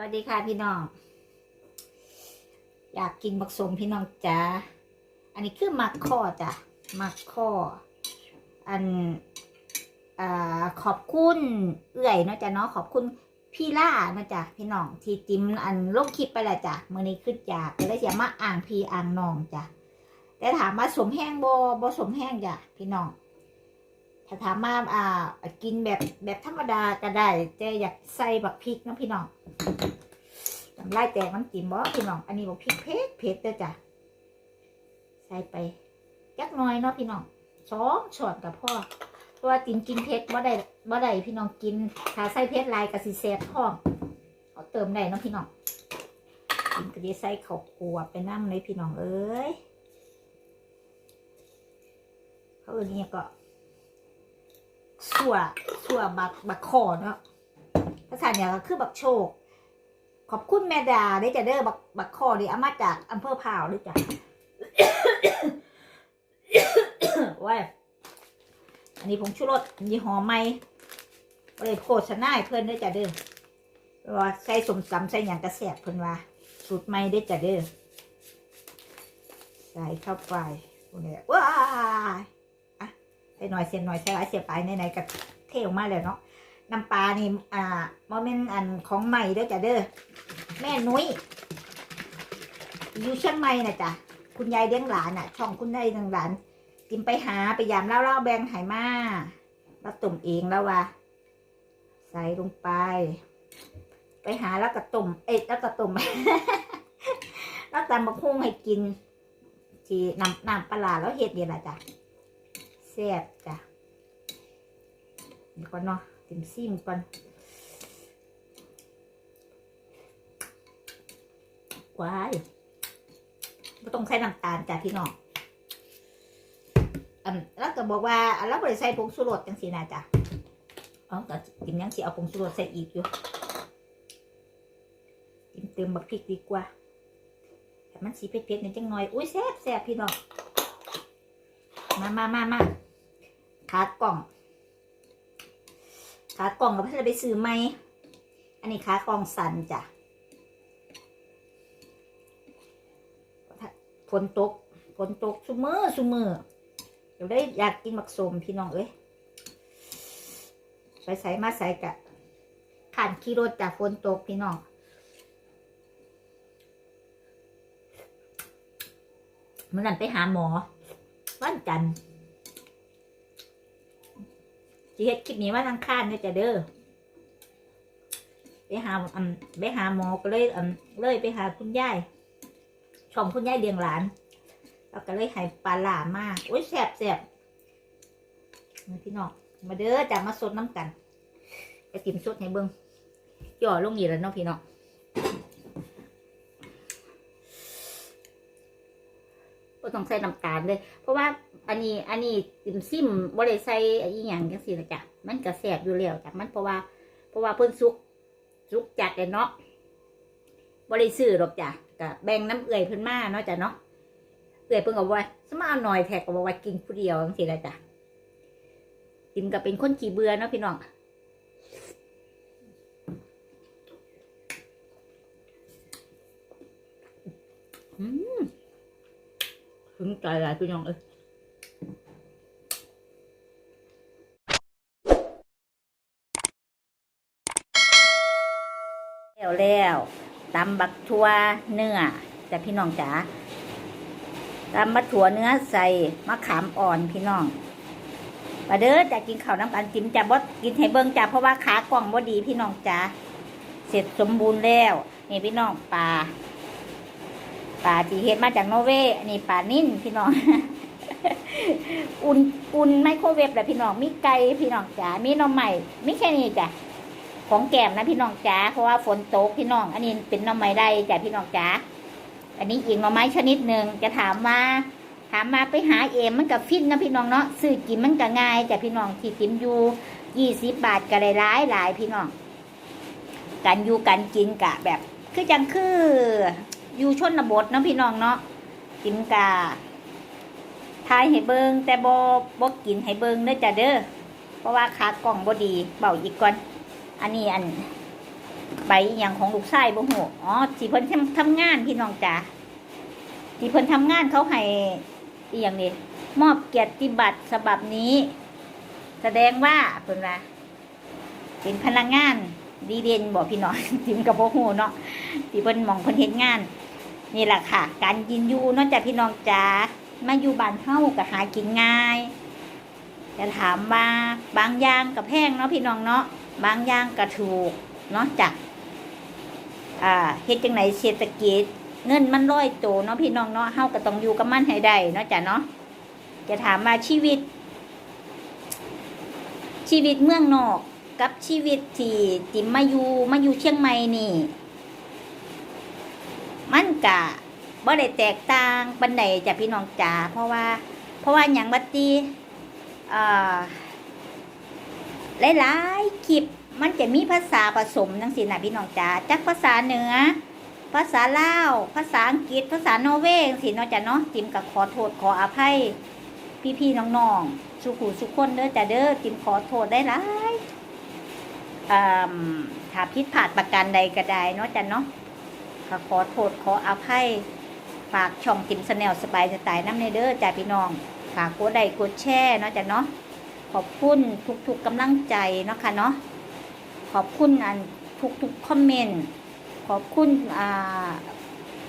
วัสดีค่ะพี่น้อง อยากกินบักสมพี่น้องจ้าอันนี้คือมักข้อจ้ะมักข้อ อันอขอบคุณเอื่อยเนาะจ้ะเนาะขอบคุณพี่ล่าเนาะจ้ะพี่น้องที่ติมอันลงคลิปไปและจ้ะมื่อนี้ขึ้นจากก็เลยจะมาอ่างพีอ่างน้องจ้ะแต่ถามมาสมแห้งบ่บ่สมแห้งจ้ะพี่น้อง ถ้าถามมาอ่า กินแบบแบบธรรมดาก็ได้แต่อยากใส่บักพริกเนาะพี่น้องน้ำลายแตกมันกินบ่พี่น้อง อันนี้บักพริกเผ็ดเผ็ดเด้อจ้ะ ใส่ไปจักน่อยเนาะพี่น้องสองช้อนกับพ่อเพราะว่าตินกินเผ็ดบ่ได้บ่ได้พี่น้องกิน ถ้าใส่เผ็ดลายก็สิแซ่บท้องเอาเติมได้เนาะพี่น้องกินก็จะใส่ข้าวคั่วไปน้ำเลยพี่น้องเอ้ยเขาเอื่นเนี่ยก็ สัวสัวบักบักคอเนาะภาษาเนี่ยก็คือบักโชค ขอบคุณแม่ดาได้จะเด้อบักบักคอนี่เอามาจากอำเภอพาวด้วยจ้ะว้ายอันนี้ผงชูรสยี่ห้อใหม่เลยโฆษณาให้เพิ่อนได้จ้ะเด้อว่าใส่สมสำใส่หยังกระแสบเพิ่อนว่า สูตรใหม่ได้จ้ะเด้อใส่เข้าไปพวกนี้ว้าย ใส่หน่อยเสียหน่อยใส่หลายเสียไปไหนๆก็เทออกมาแล้วเนาะน้ำปลานี่อ่าโมเมนต์อันของใหม่เด้อจ้ะเด้อแม่นุ้ยอยู่เชียงใหม่นะจ้ะคุณยายเลี้ยงหลานอะ ช่องคุณยายเลี้ยงหลานกินไปหาไปยามเล่าเล่าแบงไหมาแล้วตุ่มเองแล้วว่าใส่ลงไป ไปหาแล้วก็ตุ่มเอ๊ะแล้วก็ตุ่มแล้วตำมะคุ้งให้กินที่น้ำน้ำปลาแล้วเห็ดเดียวละจ้ะ ซ่บจ้ะเดี๋ยวก่อนเนาะติมซิมก่อนว้ายไม่ต้องใส่น้ำตาลจ้ะพี่น้องอันแล้วก็บอกว่าแล้วบริใส่ผงชูรสจังสีนะจ้ะเอ๋อแต่กินยังสิเอาผงชูรสใส่อีกอยู่กินเติมบักพริกดีกว่าแต่มันสีเผ็ดๆนิดจังหน่อย อุ้ยแซ่บแซ่บพี่น้อง มามามามา ขากล่อง ขากล่องเราเพื่อไปซื้อไหม อันนี้ขากล่องสันจ้ะฝนตกฝนตกซุมือซุมือเดี๋ยวได้อยากกินหมักสมพี่น้องเอ้ยไปใส่มาใส่กะขานขี่รถจากฝนตกพี่น้องเมื่อนั้นไปหาหมอ วันจันทร์ จีเฮ็ดคลิปนี้ว่าทางข้านเนี่ยจะเด้อไปหาอันไปหาหมอก็เลยอันเลยไปหาคุณยายชมคุณยายเลี้ยงหลานแล้วก็เลยหายปลาหลามากโอ้ยแสบแสบมาพี่น้องมาเด้อจะมาสดน้ำกันไปกินสดให้เบิ้งย่อลงนี่แล้วเนาะพี่น้อง ก็ต้องใส่น้ำตาลเลย เพราะว่าอันนี้อันนี้ติมซิมบ่ได้ใส่อีหยังจังซี่นะจ้ะมันก็แซ่บอยู่แล้วจ้ะมันเพราะว่า เพราะว่าเพิ่นสุกสุกจัดเลยเนาะบ่ได้ซื้อหรอกจ้ะก็แบ่งน้ำเอื่อยเพิ่นมาเนาะจ้ะเนาะเอื่อยเพิ่นก็ว่าสมาเอาหน่อยแท้ก็บอกว่ากินผู้เดียวจังซี่ละจ้ะติมก็เป็นคนขี้เบื่อเนาะพี่น้องอืม ถึงใจหลายพี่น้องเอ้ยแล้วแล้วตำบักทัวเนื้อแต่พี่น้องจ๋าตำบักถั่วเนื้อใส่มะขามอ่อนพี่น้องมาเด้อจะกินข้าวน้ำกันจิ้มจะบดกินให้เบิ่งจ้าเพราะว่าขากล่องบ่ดีพี่น้องจ๋าเสร็จสมบูรณ์แล้วนี่พี่น้องปลา ปลาที่เฮ็ดมาจากนอร์เวย์อันนี้ปลานิ่นพี่น้อง อุ่นอุ่นไมโครเวฟแหละพี่น้องมีไก่พี่น้องจ๋ามีหน้องใหม่มีแค่นี้จ้ะของแก้มนะพี่น้องจ๋าเพราะว่าฝนตกพี่น้อง อันนี้เป็นหน้องใหม่ได้จ้ะพี่น้องจ๋าอันนี้อีกหน่อไม้ชนิดหนึ่งจะถามว่าถามมาไปหาเองมันกับฟินนะพี่น้องเนาะซื้อกินมันก็ง่ายจ้ะพี่น้องที่ติมอยู่ยี่สิบบาทก็ได้หลายหลายพี่น้องการอยู่การกินกะแบบ คือจังคือ อยู่ชนบทเนาะพี่น้องเนาะกินกาทายให้เบิงแต่บบ่กินให้เบิงเด้อจ้ะเด้อเพราะว่าขากล่องบ่ดีเบาอีกก่อน อันนี้อันใบอย่างของลูกชายบ่ฮู้อ๋อที่เพิ่นทำทำงานพี่น้องจ๋าที่เพิ่นทำงานเขาให้อีหยังนี่มอบเกียรติบัตรฉบับนี้ แสดงว่าเพิ่นว่าเป็นพนักงานดีเด่นบอกพี่น้องทิมกับบ่ฮู้เนาะที่เพิ่นมองเพิ่นเฮ็ดงาน นี่แหละค่ะ การกินอยู่นอกจากพี่น้องจ๋ามาอยู่บ้านเฮาก็หากินง่ายจะถามว่าบางอย่างก็แพงเนาะพี่น้องเนาะบางอย่างก็ถูกเนาะจากอ่าเฮ็ดจังไหนเศรษฐกิจ เงินมันร้อยโตเนาะพี่น้องเนาะเฮาก็ต้องอยู่กับมันให้ได้เนาะจ้ะเนาะจะถามมาชีวิต ชีวิตเมืองนอกกับชีวิตที่ติมมาอยู่มาอยู่เชียงใหม่นี่ มันกะบ่ได้แตกต่างปันใดจ้ะพี่น้องจ๋าเพราะว่า เพราะว่าอย่างบัดตีเอ่อหลายๆคลิปมันจะมีภาษาผสมจังซี่นะพี่น้องจ๋าจักภาษาเหนือ ภาษาลาว ภาษาอังกฤษ ภาษาโนเวย์จังซี่นาะจ้ะเนาะจิมก็ขอโทษขออภัย พี่ๆน้องๆสุขุสุขคนเด้อจ้ะเด้อจิมขอโทษได้หลายอ่าถ้าผิดพลาดประการใดก็ได้เนาะจ้ะเนาะ ก็ขอโทษขออภัย ฝากช่องติมสแนลสบายสไตล์น้ำในเด้อจ้าพี่น้อง ฝากกดไลค์กดแชร์เนาะจ้ะเนาะขอบคุณทุกๆกำลังใจเนาะค่ะเนาะขอบคุณอันทุกๆคอมเมนต์ขอบคุณอ่า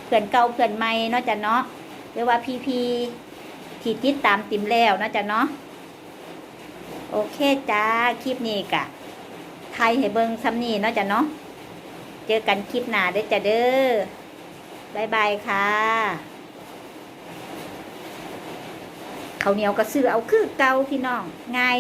เพื่อนเก่าเพื่อนใหม่เนาะจ้ะเนาะหรือว่าพี่พีที่ติดตามติมแล้วเนาะจ้ะเนาะโอเคจ้าคลิปนี้กะไทยให้เบิงซ้ำนี่เนาะจ้ะเนาะ เจอกันคลิปหน้าได้จ้ะเด้อบายบายค่ะข้าวเหนียวก็ซื้อเอาคือเก่าพี่น้องง่าย